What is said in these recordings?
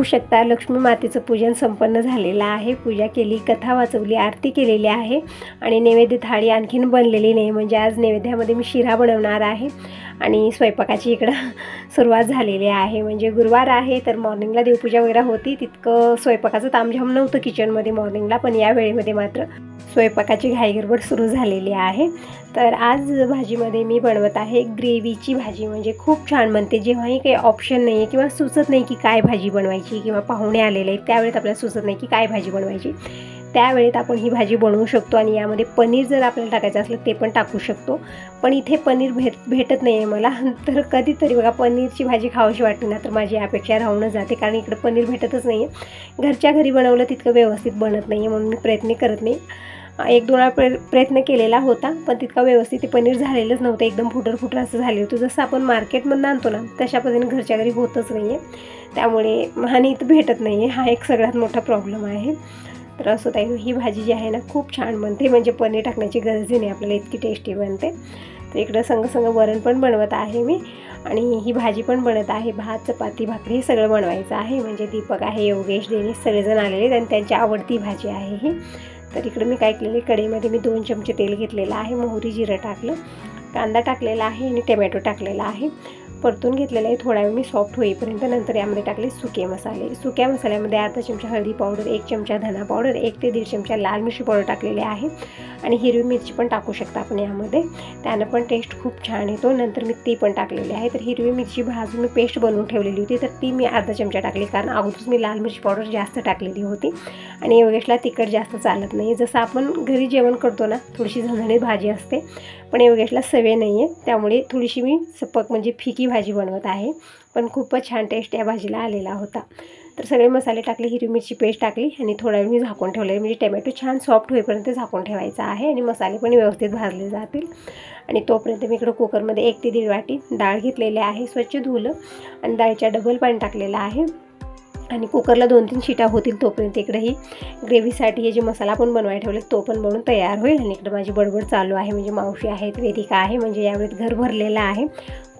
बघू शकता लक्ष्मी मातेचं पूजन संपन्न झालेलं आहे. पूजा केली कथा वाचवली आरती केलेली आहे. आणि नैवेद्य थाळी आणखीन बनलेली नाही. म्हणजे आज नैवेद्यामध्ये मी शिरा बनवणार आहे. आणि स्वयंपाकाची इकडं सुरुवात झालेली आहे. म्हणजे गुरुवार आहे तर मॉर्निंगला देवपूजा वगैरे होती. तितकं स्वयंपाकाचं तामझाम नव्हतं किचनमध्ये मॉर्निंगला पण या वेळेमध्ये मात्र स्वयंपाकाची घाईगडबड सुरू झालेली आहे. तर आज भाजीमध्ये मी बनवत आहे ग्रेव्हीची भाजी. म्हणजे खूप छान बनते. जेव्हाही काही ऑप्शन नाही आहे किंवा सुचत नाही की काय भाजी बनवायची किंवा पाहुणे आलेले आहेत त्यावेळेस आपल्याला सुचत नाही की काय भाजी बनवायची. त्यावेळेत आपण ही भाजी बनवू शकतो आणि यामध्ये पनीर जर आपल्याला टाकायचं असलं ते पण टाकू शकतो. पण इथे पनीर भेट भेटत नाही आहे मला. तर कधीतरी बघा पनीरची भाजी खावशी वाटते ना तर माझी अपेक्षा राहूनच जाते. कारण इकडे पनीर भेटतच नाही आहे घरच्या घरी बनवलं तितकं व्यवस्थित बनत नाही आहे म्हणून मी प्रयत्न करत नाही. एक दोन वेळा प्र प्रयत्न केलेला होता पण तितका व्यवस्थित ते पनीर झालेलंच नव्हतं. एकदम फुटर फुटर असं झाले होतं. जसं आपण मार्केटमधून आणतो ना तशा पद्धतीने घरच्या घरी होतच नाही आहे त्यामुळे आणि इथं भेटत नाही आहे हा एक सगळ्यात मोठा प्रॉब्लेम आहे. तर असं ताई ही भाजी जी आहे ना खूप छान बनते. म्हणजे पनीर टाकण्याची गरजही नाही आपल्याला इतकी टेस्टी बनते. तर इकडं संग संग वरण पण बनवत आहे मी. आणि ही भाजी पण बनत आहे. भात चपाती भाकरी हे सगळं बनवायचं आहे. म्हणजे दीपक आहे योगेश देणे सगळेजण आलेले आणि त्यांची आवडती भाजी आहे ही. तर इकडं मी काय केलेलं कढईमध्ये मी दोन चमचे तेल घेतलेलं आहे. मोहरी जिरं टाकलं. कांदा टाकलेला आहे आणि टमॅटो टाकलेला आहे. परतून घेतलेलं आहे. थोडा वेळ मी सॉफ्ट होईपर्यंत नंतर यामध्ये टाकले सुके मसाले. सुक्या मसाल्यामध्ये अर्धा चमचा हळदी पावडर एक चमचा धना पावडर एक ते दीड चमचा लाल मिरची पावडर टाकलेले आहे. आणि हिरवी मिरची पण टाकू शकता आपण यामध्ये. त्यानं पण टेस्ट खूप छान येतो. नंतर मी ती पण टाकलेली आहे. तर हिरवी मिरची भाजून मी पेस्ट बनवून ठेवलेली होती. तर ती मी अर्धा चमचा टाकली. कारण अगोदरच मी लाल मिरची पावडर जास्त टाकलेली होती. आणि योगेशला तिखट जास्त चालत नाही. जसं आपण घरी जेवण करतो ना थोडीशी झणझणीत भाजी असते. पण योगेशला सवय नाही आहे त्यामुळे थोडीशी मी सपक म्हणजे फिकी भाजी बनवत आहे. पण खूपच छान टेस्ट या भाजीला आलेला होता. तर सगळे मसाले टाकले हिरवी मिरची पेस्ट टाकली आणि थोडा वेळ मी झाकून ठेवले. म्हणजे टोमॅटो छान सॉफ्ट होईपर्यंत झाकून ठेवायचा आहे आणि मसाले पण व्यवस्थित भाजले जातील. आणि तोपर्यंत मी इकडं कुकरमध्ये एक ते दीड वाटी डाळ घेतलेली आहे स्वच्छ धुवलं आणि डाळीच्या डबल पाणी टाकलेलं आहे. आणि कुकरला दोन तीन शिटा होतील तोपर्यंत इकडे ही ग्रेव्हीसाठी हे जे मसाला पण बनवायला ठेवले तो पण बनवून तयार होईल. आणि इकडे माझी बडबड चालू आहे. म्हणजे मावशी आहेत वेदिका आहे. म्हणजे यावेळेस घर भरलेलं आहे.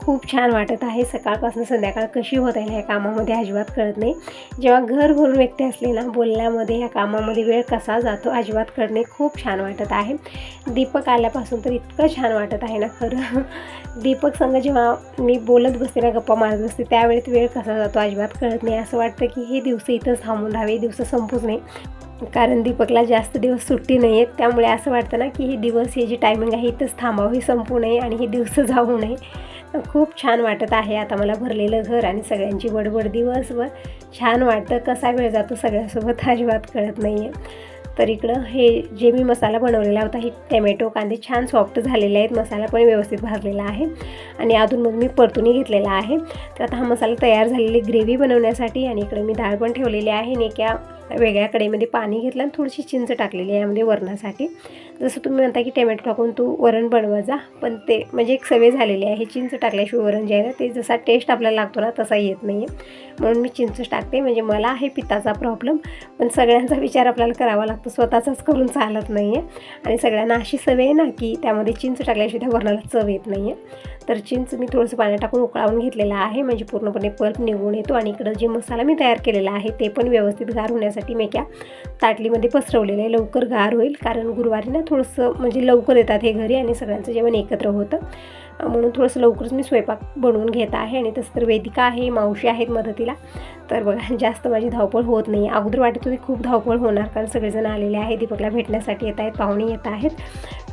खूप छान वाटत आहे सकाळपासून संध्याकाळ कशी होत आहे ह्या कामामध्ये अजिबात कळत नाही. जेव्हा घर भरून व्यक्ती असले ना बोलण्यामध्ये ह्या कामामध्ये वेळ कसा जातो अजिबात कळत नाही. खूप छान वाटत आहे. दीपक आल्यापासून तर इतकं छान वाटत आहे ना खरं. दीपक संग जेव्हा मी बोलत बसते ना गप्पा मारत बसते त्यावेळेत वेळ कसा जातो अजिबात कळत नाही. असं वाटतं की हे दिवस इथंच थांबून राहावे दिवस संपूच नाही. कारण दीपकला जास्त दिवस सुट्टी नाही आहेत त्यामुळे असं वाटतं ना की हे दिवस हे जी टायमिंग आहे इथंच थांबावं हे संपू नये आणि हे दिवस जाऊ नये. खूप छान वाटत आहे. आता मला भरलेलं घर आणि सगळ्यांची बडबड दिवसभर छान वाटतं. कसा वेळ जातो सगळ्यासोबत अजिबात कळत नाही आहे तर इकडं हे जे मी मसाला बनवलेला होता हे टॅमॅटो कांदे छान सॉफ्ट झालेले आहेत. मसाला पण व्यवस्थित भाजलेला आहे. आणि अजून मग मी परतूनही घेतलेला आहे. तर आता हा मसाला तयार झालेली ग्रेव्ही बनवण्यासाठी आणि इकडे मी डाळ पण ठेवलेली आहे. आणि एका वेगळ्या कडेमध्ये पाणी घेतलं आणि थोडीशी चिंच टाकलेली आहे यामध्ये वरणासाठी. जसं तुम्ही म्हणता की टमॅटो टाकून तू वरण बनवा जा पण ते म्हणजे एक सवय झालेली आहे चिंच टाकल्याशिवाय वरण जे आहे ना ते जसा टेस्ट आपल्याला लागतो ना तसा येत नाही आहे म्हणून मी चिंच टाकते म्हणजे मला आहे पित्ताचा प्रॉब्लेम पण सगळ्यांचा विचार आपल्याला करावा लागतो स्वतःचाच करून चालत नाही आहे आणि सगळ्यांना अशी सवय आहे ना की त्यामध्ये चिंच टाकल्याशिवाय त्या वरणाला चव येत नाही आहे तर चिंच मी थोडंसं पाण्यात टाकून उकळावून घेतलेलं आहे म्हणजे पूर्णपणे पल्प निघून येतो आणि इकडं जे मसाला मी तयार केलेला आहे ते पण व्यवस्थित गार होण्यासाठी मी एका ताटलीमध्ये पसरवलेलं आहे. लवकर गार होईल कारण गुरुवारी ना थोडंसं म्हणजे लवकर येतात हे घरी आणि सगळ्यांचं जेवण एकत्र होतं. म्हणून थोडंसं लवकरच मी स्वयंपाक बनवून घेत आहे आणि तसं तर वेदिका आहे मावशी आहेत मदतीला. तर बघा जास्त माझी धावपळ होत नाही. अगोदर वाटत होती खूप धावपळ होणार कारण सगळेजण आलेले आहेत दीपकला भेटण्यासाठी येत आहेत पाहुणे येत आहेत.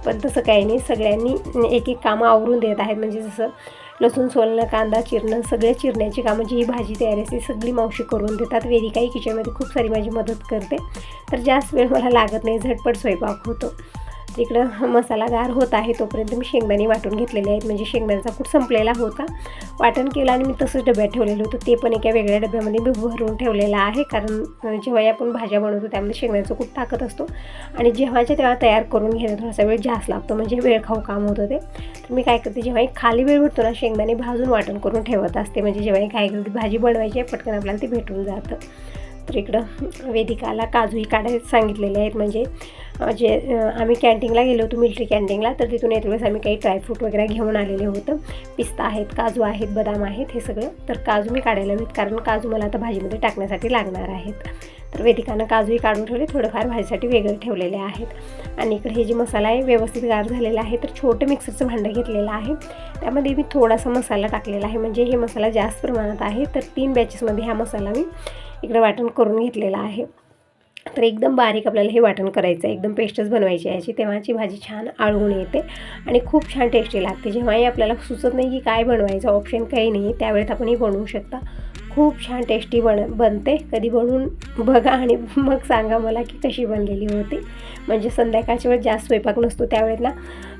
पण तसं काही नाही. सगळ्यांनी एक एक कामं आवरून देत आहेत. म्हणजे जसं लसूण सोलणं कांदा चिरणं सगळ्या चिरण्याची कामं जी ही भाजी तयारी असते सगळी मावशी करून देतात. वेदिकाही किचनमध्ये खूप सारी माझी मदत करते. तर जास्त वेळ मला लागत नाही झटपट स्वयंपाक होतो. इकडं मसाला गार होत आहे तोपर्यंत मी शेंगदाणे वाटून घेतलेले आहेत. म्हणजे शेंगदाण्याचा कूट संपलेला होता. वाटण केलं आणि मी तसंच डब्यात ठेवलेलं होतं. ते पण एका वेगळ्या डब्यामध्ये मी भरून ठेवलेलं आहे. कारण जेव्हाही आपण भाज्या बनवतो त्यामध्ये शेंगदाण्याचं कूट टाकत असतो. आणि जेव्हाच्या तेव्हा तयार करून घेणं थोडासा वेळ जास्त लागतो. म्हणजे वेळ खाऊ काम होतं ते. तर मी काय करते जेव्हा एक खाली वेळ भेटतो ना शेंगदाणे भाजून वाटण करून ठेवत असते. म्हणजे जेव्हा एक काय भाजी बनवायची आहे पटकन आपल्याला ते भेटून जातं. तर इकडं वेदिकाला काजूही काढायला सांगितलेले आहेत. म्हणजे जे आम्ही कॅन्टीनला गेलो होतो मिल्ट्री कॅन्टीनला तर तिथून येत वेळेस आम्ही काही ड्रायफ्रूट वगैरे घेऊन आलेले होतं. पिस्ता आहेत काजू आहेत बदाम आहेत हे सगळं. तर काजू मी काढायला हवेत कारण काजू मला आता भाजीमध्ये टाकण्यासाठी लागणार आहेत. तर वेदिकानं काजूही काढून ठेवले थोडंफार भाजीसाठी वेगळे ठेवलेले आहेत. आणि इकडे हे जे मसाला आहे व्यवस्थित गार झालेला आहे तर छोटं मिक्सरचं भांडं घेतलेलं आहे. त्यामध्ये मी थोडासा मसाला टाकलेला आहे म्हणजे हे मसाला जास्त प्रमाणात आहे तर तीन बॅचेसमध्ये हा मसाला मी इकडे वाटण करून घेतलेला आहे. तर एकदम बारीक आपल्याला हे वाटण करायचं आहे. एकदम पेस्टच बनवायची आहे याची तेव्हाची भाजी छान आळवून येते आणि खूप छान टेस्टी लागते. जेव्हाही आपल्याला सुचत नाही की काय बनवायचं ऑप्शन काही नाही त्यावेळेत आपण हे बनवू शकता. खूप छान टेस्टी बन बनते. कधी बनवून बघा आणि मग सांगा मला की कशी बनलेली होती. म्हणजे संध्याकाळच्या वेळेस जास्त स्वयंपाक नसतो त्यावेळेला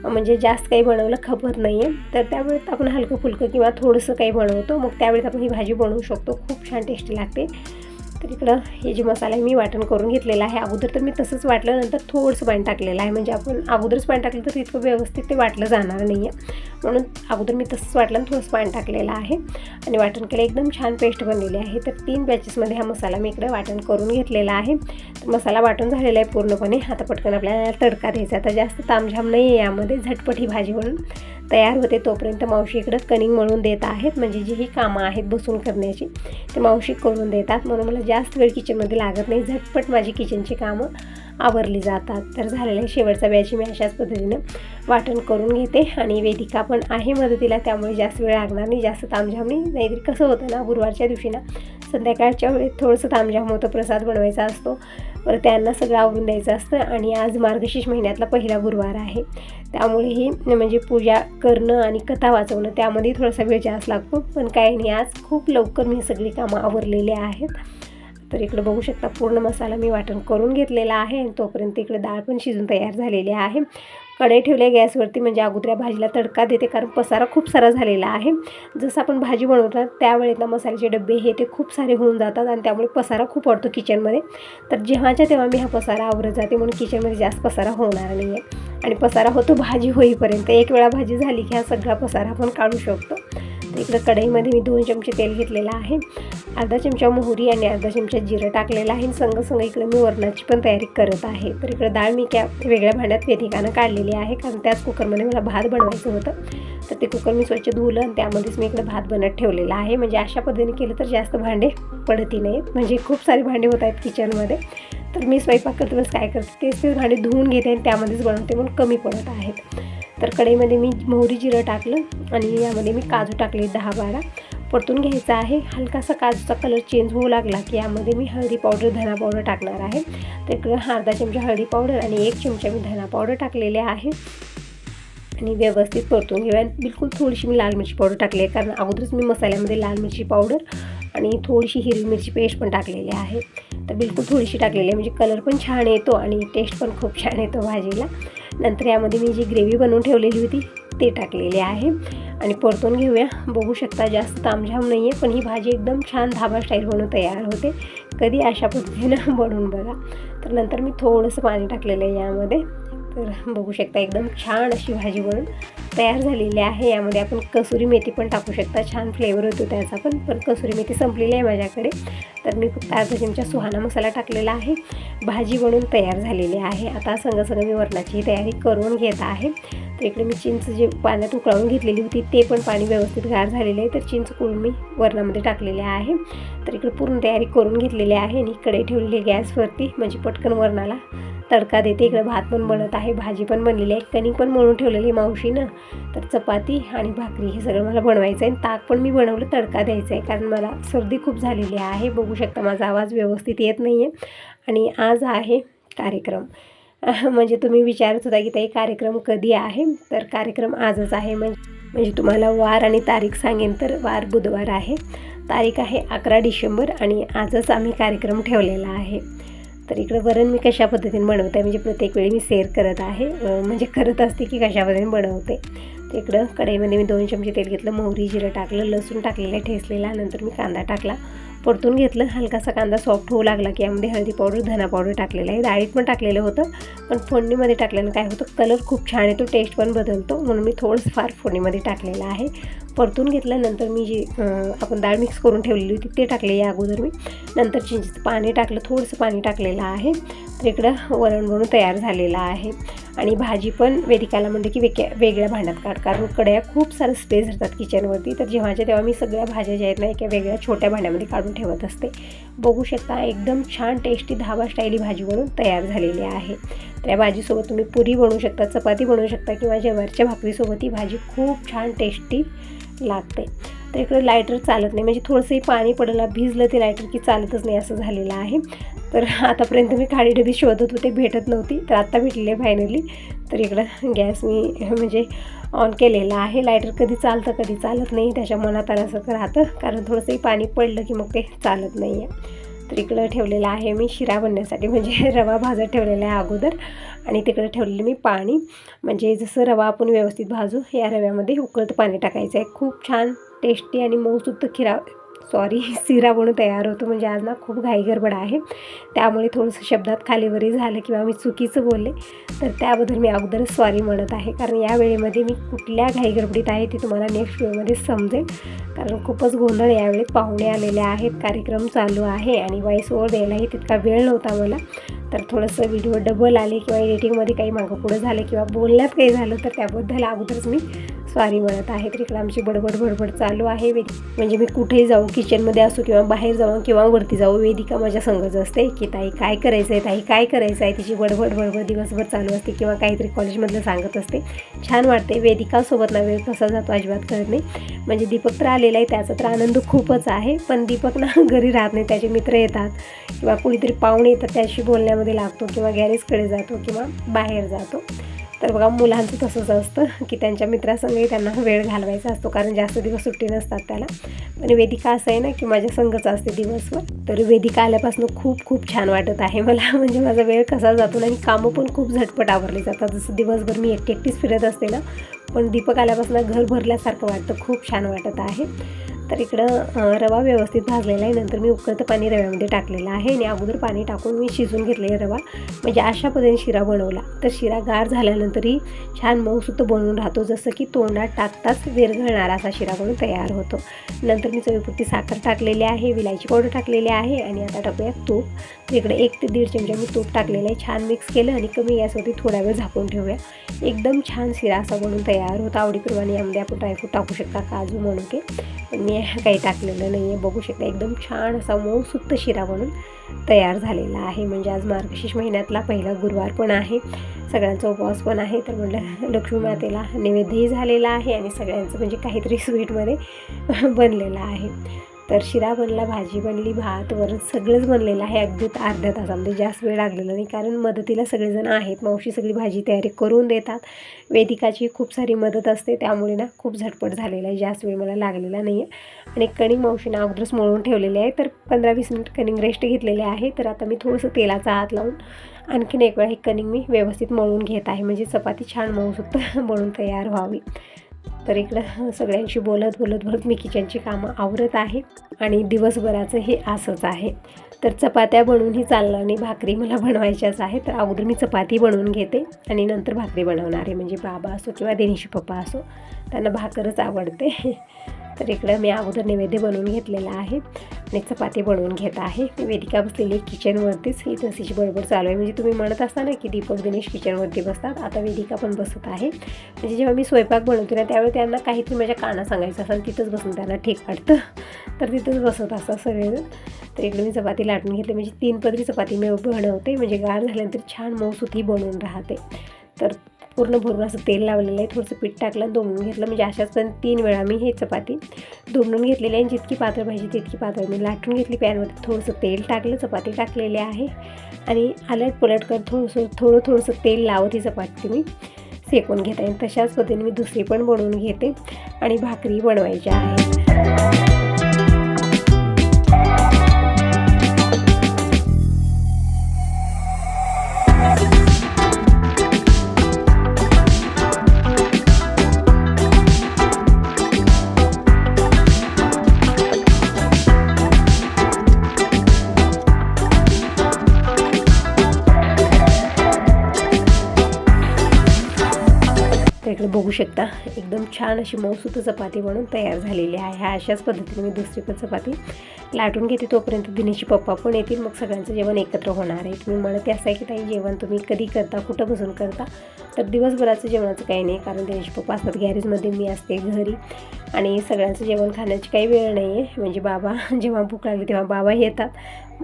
ना म्हणजे जास्त काही बनवलं खपत नाही आहे तर त्यावेळेत आपण हलकं फुलकं किंवा थोडंसं काही बनवतो मग त्यावेळेत आपण ही भाजी बनवू शकतो. खूप छान टेस्टी लागते. तर इकडं हे जे मसाला आहे मी वाटण करून घेतलेला आहे. अगोदर तर मी तसंच वाटलं नंतर थोडंसं पाणी टाकलेलं आहे. म्हणजे आपण अगोदरच पाणी टाकलं तर इतकं व्यवस्थित ते वाटलं जाणार नाही आहे म्हणून अगोदर मी तसंच वाटलं आणि थोडंसं पाणी टाकलेलं आहे. आणि वाटण केलं एकदम छान पेस्ट बनलेली आहे. तर तीन बॅचेसमध्ये हा मसाला मी इकडे वाटण करून घेतलेला आहे. तर मसाला वाटून झालेला आहे पूर्णपणे. आता पटकन आपल्याला तडका द्यायचा आता जास्त तामझाम नाही आहे यामध्ये. झटपट ही भाजी म्हणून तयार होते तोपर्यंत मावशी इकडंच कणिंग म्हणून देत आहेत. म्हणजे जी ही कामं आहेत बसून करण्याची ते मावशी करून देतात. म्हणून मला जास्त वेळ किचनमध्ये लागत नाही. झटपट माझी किचनची कामं आवरली जातात. तर झालेल्या शेवटचा बॅची मी अशाच पद्धतीनं वाटण करून घेते. आणि वेदिका पण आहे मदतीला त्यामुळे जास्त वेळ लागणार नाही. जास्त तामझाम नाही. नाहीतरी कसं होतं ना गुरुवारच्या दिवशी ना संध्याकाळच्या वेळेत थोडंसं तामझाम होतं. प्रसाद बनवायचा असतो. परत त्यांना सगळं आवरून द्यायचं असतं आणि आज मार्गशीर्ष महिन्यातला पहिला गुरुवार आहे. त्यामुळे ही म्हणजे पूजा करणं आणि कथा वाचवणं त्यामध्ये थोडासा वेळ जास्त लागतो. पण काही नाही आज खूप लवकर मी सगळी कामं आवरलेली आहेत. तर इकडं बघू शकता पूर्ण मसाला मी वाटण करून घेतलेला आहे आणि तोपर्यंत इकडे डाळ पण शिजून तयार झालेली आहे. कढई ठेवले गॅसवरती म्हणजे अगोदर भाजीला तडका देते कारण पसारा खूप सारा झालेला आहे. जसं आपण भाजी बनवतो त्यावेळेत मसाल्याचे डबे हे ते खूप सारे होऊन जातात आणि त्यामुळे पसारा खूप वाढतो किचनमध्ये. तर जेव्हाच्या तेव्हा मी हा पसारा आवरत जाते म्हणून किचनमध्ये जास्त पसारा होणार नाही आहे. आणि पसारा होतो भाजी होईपर्यंत. एक वेळा भाजी झाली की हा सगळा पसारा आपण काढू शकतो. इकडं कढईमध्ये मी दोन चमचे तेल घेतलेलं आहे. अर्धा चमचा मोहरी आणि अर्धा चमचा जिरं टाकलेलं आहे. आणि संगसंग इकडे मी वरणाची पण तयारी करत आहे. तर इकडं डाळ मी क्या वेगळ्या भांड्यात वेदिकानं काढलेली आहे. कारण त्याच कुकरमध्ये मला भात बनवायचं होतं. तर ते कुकर मी स्वच्छ धुवलं आणि त्यामध्येच मी इकडे भात बनत ठेवलेला आहे. म्हणजे अशा पद्धतीने केलं तर जास्त भांडे पडती नाहीत. म्हणजे खूप सारे भांडे होत आहेत किचनमध्ये. तर मी स्वयंपाक करते काय करते तेच तेच भांडे धुवून घेते आणि त्यामध्येच बनवते म्हणून कमी पडत आहेत तर कढईमध्ये मी मोहरी जिरं टाकलं आणि यामध्ये मी काजू टाकले दहा बारा. परतून घ्यायचा आहे. हलकासा काजूचा कलर चेंज होऊ लागला की यामध्ये मी हळदी पावडर धना पावडर टाकणार आहे. तर इकडं अर्धा चमचा हळदी पावडर आणि एक चमचा मी धना पावडर टाकलेले आहे. आणि व्यवस्थित परतून घेऊया. बिलकुल थोडीशी मी लाल मिरची पावडर टाकली आहे. कारण अगोदरच मी मसाल्यामध्ये लाल मिरची पावडर आणि थोडीशी हिरवी मिरची पेस्ट पण टाकलेली आहे. तर बिलकुल थोडीशी टाकलेली आहे. म्हणजे कलर पण छान येतो आणि टेस्ट पण खूप छान येतो भाजीला. नंतर यामध्ये मी जी ग्रेव्ही बनवून ठेवलेली होती ते टाकलेले आहे. आणि परतून घेऊया. बघू शकता जास्त तामझाम नाही आहे पण ही भाजी एकदम छान धाबा स्टाईल बनवून तयार होते. कधी अशा पद्धतीनं बनवून बघा. तर नंतर मी थोडंसं पाणी टाकलेलं आहे यामध्ये. तर बघू शकता एकदम छान अशी भाजी बनून तयार झालेली आहे. यामध्ये आपण कसुरी मेथी पण टाकू शकता. छान फ्लेवर होतो त्याचा पण. पण कसुरी मेथी संपलेली आहे माझ्याकडे. तर मी फक्त अर्धा चमचा सुहाना मसाला टाकलेला आहे. भाजी बनून तयार झालेली आहे. आता संग संग मी वरणाची तयारी करून घेत आहे. तर इकडे मी चिंच जे पाण्यात उकळवून घेतलेली होती ते पण पाणी व्यवस्थित गार झालेले आहे. तर चिंच कुळून मी वरणामध्ये टाकलेले आहे. तर इकडे पूर्ण तयारी करून घेतलेली आहे. आणि कढई ठेवलेली गॅसवरती. म्हणजे पटकन वरणाला तडका देते. इकडे भात पण बनत आहे. भाजी पण बनलेली आहे. कणिक पण म्हणून ठेवलेली मावशी ना. तर चपाती आणि भाकरी हे सगळं मला बनवायचं आहे. ताक पण मी बनवलं. तडका द्यायचा आहे. कारण मला सर्दी खूप झालेली आहे. बघू शकता माझा आवाज व्यवस्थित येत नाही आहे. आणि आज आहे कार्यक्रम. म्हणजे तुम्ही विचारत होता की ताई कार्यक्रम कधी आहे? तर कार्यक्रम आजच आहे. म्हणजे म्हणजे तुम्हाला वार आणि तारीख सांगेन तर वार बुधवार आहे. तारीख आहे अकरा डिसेंबर आणि आजच आम्ही कार्यक्रम ठेवलेला आहे. तर इकडं वरण मी कशा पद्धतीने बनवते म्हणजे प्रत्येक वेळी मी शेअर करत आहे. म्हणजे करत असते की कशा पद्धतीने बनवते. तर इकडं कढईमध्ये मी दोन चमचे तेल घेतलं मोहरी जिरं टाकलं लसूण टाकलेलं ठेसलेला नंतर मी कांदा टाकला. परतून घेतलं हलकासा कांदा सॉफ्ट होऊ लागला की यामध्ये हळदी पावडर धना पावडर टाकलेलं आहे. डाळीत पण टाकलेलं होतं पण फोडणीमध्ये टाकल्यानं काय होतं कलर खूप छान येतो टेस्ट पण बदलतो. म्हणून मी थोडंसं फार फोडणीमध्ये टाकलेलं आहे. परतून घेतल्यानंतर मी जी आपण डाळ मिक्स करून ठेवलेली होती ते टाकले या अगोदर मी. नंतर चिंचेचं पाणी टाकलं थोडंसं पाणी टाकलेलं आहे. तर इकडं वरण बनवून तयार झालेलं आहे. आणि भाजी पण वेदिकाला म्हणते की वेगळ्या वेगळ्या भांड्यात काढ. कारण कड्या खूप सारं स्पेस राहतात किचनवरती तर जेव्हाच्या तेव्हा मी सगळ्या भाज्या ज्या आहेत ना एका वेगळ्या छोट्या भांड्यामध्ये काढून ठेवत असते. बघू शकता एकदम छान टेस्टी धाबा स्टाईली भाजी बनवून तयार झालेली आहे. त्या भाजीसोबत तुम्ही पुरी बनवू शकता चपाती बनवू शकता किंवा जेवरच्या भाकरीसोबत ही भाजी खूप छान टेस्टी लागते. तर इकडे लायटर चालत नाही. म्हणजे थोडंसंही पाणी पडलं भिजलं ते लायटर की चालतच नाही असं झालेलं आहे. तर आतापर्यंत मी काळी डबी शोधत होते भेटत नव्हती. तर आत्ता भेटले आहे फायनली तर इकडं गॅस मी म्हणजे ऑन केलेला आहे. लायटर कधी चालतं कधी चालत नाही. त्याच्या मनात आलं असं राहतं. कारण थोडंसंही पाणी पडलं की मग ते चालत नाही आहे तर इकडं ठेवलेलं आहे मी शिरा बनण्यासाठी म्हणजे रवा भाजत ठेवलेला आहे अगोदर. आणि तिकडं ठेवलेलं मी पाणी. म्हणजे जसं रवा आपण व्यवस्थित भाजू या रव्यामध्ये उकळतं पाणी टाकायचं आहे. खूप छान टेस्टी आणि मऊसूत खिरा सॉरी सिरा बनून तयार होतो. म्हणजे आज ना खूप घाईगडबड आहे. त्यामुळे थोडंसं शब्दात खालीवरी झालं किंवा मी चुकीचं बोलले तर त्याबद्दल मी अगोदरच सॉरी म्हणत आहे. कारण या वेळेमध्ये मी कुठल्या घाईगडबडीत आहे ती तुम्हाला नेक्स्ट वेळेमध्ये समजेल. कारण खूपच गोंधळ यावेळी पाहुणे आलेले आहेत. कार्यक्रम चालू आहे आणि वॉईस ओवर द्यायलाही तितका वेळ नव्हता मला. तर थोडंसं व्हिडिओ डबल आले किंवा एडिटिंगमध्ये काही मागं पुढं झालं किंवा बोलण्यात काही झालं तर त्याबद्दल अगोदरच मी सॉरी म्हणत आहे तर आमची बडबड बडबड चालू आहे. वेदी म्हणजे मी कुठेही जाऊ किचनमध्ये असो किंवा बाहेर जाऊ किंवा वरती जाऊ वेदिका माझ्या संगच असते. की ताई काय करायचं आहे ताई काय करायचं आहे तिची बडबड बडबड दिवसभर चालू असते किंवा काहीतरी कॉलेजमधलं सांगत असते. छान वाटते. वेदिकासोबत ना वेळ कसा जातो अजिबात कळत नाही. म्हणजे दीपक तर आलेला आहे त्याचा तर आनंद खूपच आहे. पण दीपक ना घरी राहत नाही. त्याचे मित्र येतात. किंवा कुणीतरी पाहुणे येतात त्याशी बोलण्यामध्ये लागतो किंवा गॅरेजकडे जातो किंवा बाहेर जातो. तर बघा मुलांचं तसंच असतं की त्यांच्या मित्रासंगही त्यांना वेळ घालवायचा असतो कारण जास्त दिवस सुट्टी नसतात त्याला. पण वेदिका असं आहे ना की माझ्या संघच असते दिवसभर. तर वेदिका आल्यापासून खूप खूप छान वाटत आहे मला. म्हणजे माझा वेळ कसा जातो आणि कामं पण खूप झटपट आवरली जातात. जसं दिवसभर मी एकटी एकटीच फिरत असते ना पण दीपक आल्यापासून घर भरल्यासारखं वाटतं. खूप छान वाटत आहे. तर इकडं रवा व्यवस्थित भाजलेला आहे. नंतर मी उकळतं पाणी रव्यामध्ये टाकलेलं आहे आणि अगोदर पाणी टाकून मी शिजून घेतलेला रवा. म्हणजे अशा पद्धतीने शिरा बनवला. तर शिरा गार झाल्यानंतरही छान मऊसुद्धा बनवून राहतो. जसं की तोंडात टाकताच विरघळणारा असा शिरा बनून तयार होतो. नंतर मी चवीपुरती साखर टाकलेली आहे विलायची पावडर टाकलेली आहे आणि आता टाकूया तूप. तर इकडे एक ते दीड चमचा मी तूप टाकलेलं आहे. छान मिक्स केलं आणि कमी गॅसवरती थोडा वेळ झाकून ठेवूया एकदम छान शिरा असा बनून तयार होता. आवडीप्रमाणे यामध्ये आपण ड्रायफ्रूट टाकू शकता काजू मनुके. पण मी काही टाकलेलं नाही आहे बघू शकता एकदम छान असा मऊसुत्त शिरा बनून तयार झालेला आहे. म्हणजे आज मार्गशीर्ष महिन्यातला पहिला गुरुवार पण आहे. सगळ्यांचा उपवास पण आहे. तर म्हटलं लक्ष्मी मातेला नैवेद्यही झालेला आहे आणि सगळ्यांचं म्हणजे काहीतरी स्वीटमध्ये बनलेलं आहे. तर शिरा बनला भाजी बनली भात वरण सगळंच बनलेलं आहे. अगदी अर्ध्या तासामध्ये म्हणजे जास्त वेळ लागलेला नाही कारण मदतीला सगळेजण आहेत. मावशी सगळी भाजी तयारी करून देतात. वेदिकाची खूप सारी मदत असते त्यामुळे ना खूप झटपट झालेला आहे. जास्त वेळ मला लागलेला नाही आहे आणि कणिक मावशीनं अगोदरच मळून ठेवलेले आहे. तर पंधरा वीस मिनिट कणिंग रेस्ट घेतलेले आहे. तर आता मी थोडंसं तेलाचा हात लावून आणखीन एक वेळा ही कणिंग मी व्यवस्थित मळून घेत आहे. म्हणजे चपाती छान मऊसुद्ध बनवून तयार व्हावी. तर इकडं सगळ्यांशी बोलत बोलत बोलत मी किचनची कामं आवरत आहे आणि दिवसभराचं हे असंच आहे. तर चपात्या बनवूनही चाललं आणि भाकरी मला बनवायच्याच आहे तर अगोदर मी चपाती बनवून घेते आणि नंतर भाकरी बनवणार आहे. म्हणजे बाबा असो किंवा देनीशी पप्पा असो त्यांना भाकरच आवडते. तर इकडं मी अगोदर नैवेद्य बनवून घेतलेला आहे. आणि चपाती बनवून घेत आहे. मी वेदिका बसलेली किचनवरतीच ही तशीच बरोबर चालू आहे. म्हणजे तुम्ही म्हणत असता ना की दीपक दिनेश किचनवरती बसतात. आता वेदिका पण बसत आहे. म्हणजे जेव्हा मी स्वयंपाक बनवते ना त्यावेळी त्यांना काहीतरी माझ्या काना सांगायचं असेल तिथंच बसून त्यांना ठीक वाटतं. तर तिथंच बसत असतात सगळेजण. तर इकडे मी चपाती लाटून घेतली. म्हणजे तीन पदरी चपाती मी बनवते. म्हणजे गार झाल्यानंतर छान मऊसुती बनवून राहते. तर पूर्ण भरून असं तेल लावलेलं आहे. थोडंसं पीठ टाकलं दोमणून घेतलं. म्हणजे अशाच पण तीन वेळा मी हे चपाती दोमणून घेतलेली आहे. आणि जितकी पातळ पाहिजे तितकी पातळ. मी लाटून घेतली पॅनवरती थोडंसं तेल टाकलं चपाती टाकलेली आहे. आणि आलट पलट कर थोडंसं थोडं थोडंसं तेल लावत ही चपाती मी सेकून घेते. आणि तशाच पद्धतीने मी दुसरी पण बनवून घेते. आणि भाकरी बनवायच्या आहेत. तर बघू शकता. एकदम छान अशी मऊसूत चपाती बनून तयार झालेली आहे. ह्या अशाच पद्धतीने मी दुसरी पण चपाती लाटून घेते. तोपर्यंत दिनेशचे पप्पा पण येतील. मग सगळ्यांचं जेवण एकत्र होणार आहे. तुम्ही म्हणत असं आहे की ताई जेवण तुम्ही कधी करता? कुठं बसून करता? तर दिवसभराचं जेवणाचं काही नाही. कारण दिनेशी पप्पा असतात. गॅरेजमध्ये मी असते घरी. आणि सगळ्यांचं जेवण खाण्याची काही वेळ नाही आहे म्हणजे बाबा जेव्हा भूक लागली तेव्हा बाबा येतात.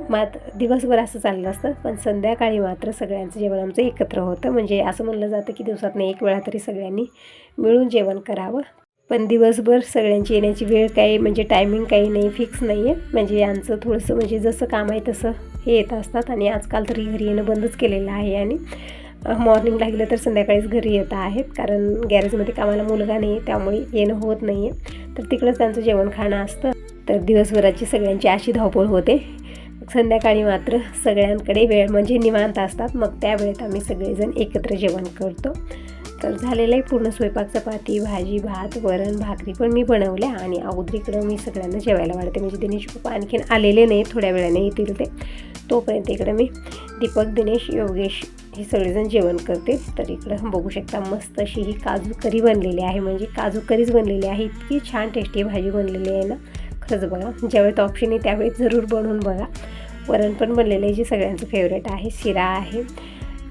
मात दिवसभर असं चाललं असतं. पण संध्याकाळी मात्र सगळ्यांचं जेवण आमचं एकत्र होतं. म्हणजे असं म्हणलं जातं की दिवसातनं एक वेळा तरी सगळ्यांनी मिळून जेवण करावं. पण दिवसभर सगळ्यांची येण्याची वेळ काही म्हणजे टायमिंग काही नाही फिक्स नाही आहे म्हणजे यांचं थोडंसं म्हणजे जसं काम आहे तसं हे येत असतात. आणि आजकाल तरी घरी येणं बंदच केलेलं आहे आणि मॉर्निंग लागलं तर संध्याकाळीच घरी येत आहेत. कारण गॅरेजमध्ये कामाला मुलगा नाही आहे त्यामुळे येणं होत नाही आहे तर तिकडंच त्यांचं जेवण खाणं असतं. तर दिवसभराची सगळ्यांची अशी धावपळ होते. संध्याकाळी मात्र सगळ्यांकडे वेळ म्हणजे निवांत असतात. मग त्या वेळेत आम्ही सगळेजण एकत्र जेवण करतो. तर झालेलं आहे पूर्ण स्वयंपाक चपाती भाजी भात वरण भाकरी पण मी बनवल्या आणि अगोदरीकडं मी सगळ्यांना जेवायला वाढते. म्हणजे दिनेश पप्पा आणखीन आलेले नाही थोड्या वेळाने येतील ते. तोपर्यंत इकडं मी दीपक दिनेश योगेश हे सगळेजण जेवण करते. तर इकडं बघू शकता मस्त अशी ही काजू करी बनलेली आहे. म्हणजे काजू करीच बनलेली आहे. इतकी छान टेस्टी भाजी बनलेली आहे ना. खरंच बघा. ज्यावेळेत ऑप्शन आहे त्यावेळेस जरूर बनवून बघा. वरण पण बनलेलं आहे जे सगळ्यांचं फेवरेट आहे. शिरा आहे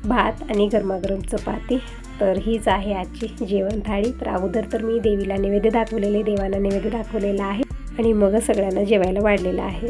भात आणि गरमागरम चपाती. तर हीच आहे आजची जेवण थाळी. तर अगोदर तर मी देवीला नैवेद्य दाखवलेले देवाला नैवेद्य दाखवलेला आहे. आणि मग सगळ्यांना जेवायला वाढलेलं आहे.